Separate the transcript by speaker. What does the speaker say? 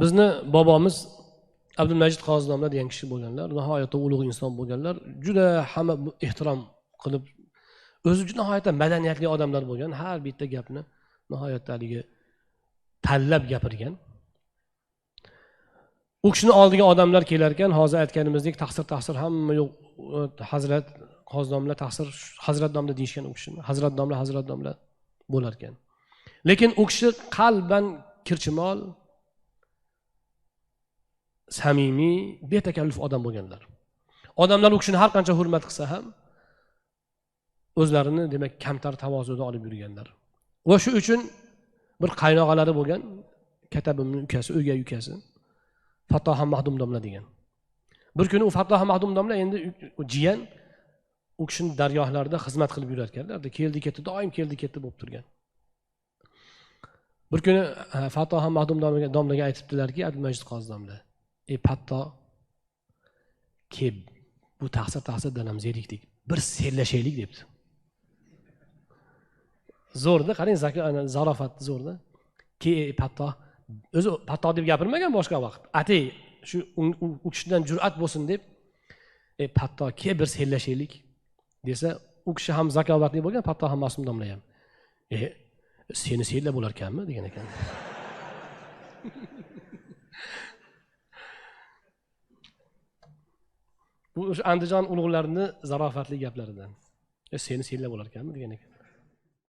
Speaker 1: bizni bobomiz abdulmajid qozi domla degan kishi bo'lganlar nihoyatda ulug' inson bo'lganlar. Juda hamma ehtirom qilib o'zi nihoyatda madaniyatli odamlar bo'lgan har bitta gapni nihoyatda haligi tanlab gapirgan. U kishini oldiga odamlar kelar ekan hozir aytganimizdek taqsir taqsir hamma yo'q hazrat qozi domla taqsir hazrat domla deyishgan u kishini hazrat domla hazrat domla bo'lar ekan. Lekin u kishi qalban kirchimol samimiy betakalluf odam bo'lganlar. Odamlar u kishini har qancha hurmat qilsa ham o'zlarini demak kamtar tavozuda olib yurganlar. Va shu uchun bir qaynog'alari bo'lgan katabimni ukasi o'gay ukasi fattoha mahdum domla degan. Bir kuni u fattoha mahdum domla endi jiyan u kishini dargohlarida xizmat qilib yurarkanlar. Keldi ketdi doim keldi ketdi bo'lib turgan. Bir kuni e, fattoha mahdum domlaga aytibdilarki abdumajid qozi domla ey patto kel bu taqsir taqsir danam zerikdik bir serlashaylik debdi. Zo'rda qarang zarofat zo'rda. Ke ey patto o'zi patto deb gapirmagan boshqa vaqt. Atay shu u- kishidan jur'at bo'lsin deb ey patto ke bir serlashaylik desa u kishi ham zakovatli bo'lgan patto ham masum domla ham e seni serlab bo'lar ekanmi degan ekan. bu o'sha andijon ulug'larini zarofatli gaplaridan. E seni senlab bo'lar ekanmi degan ekan.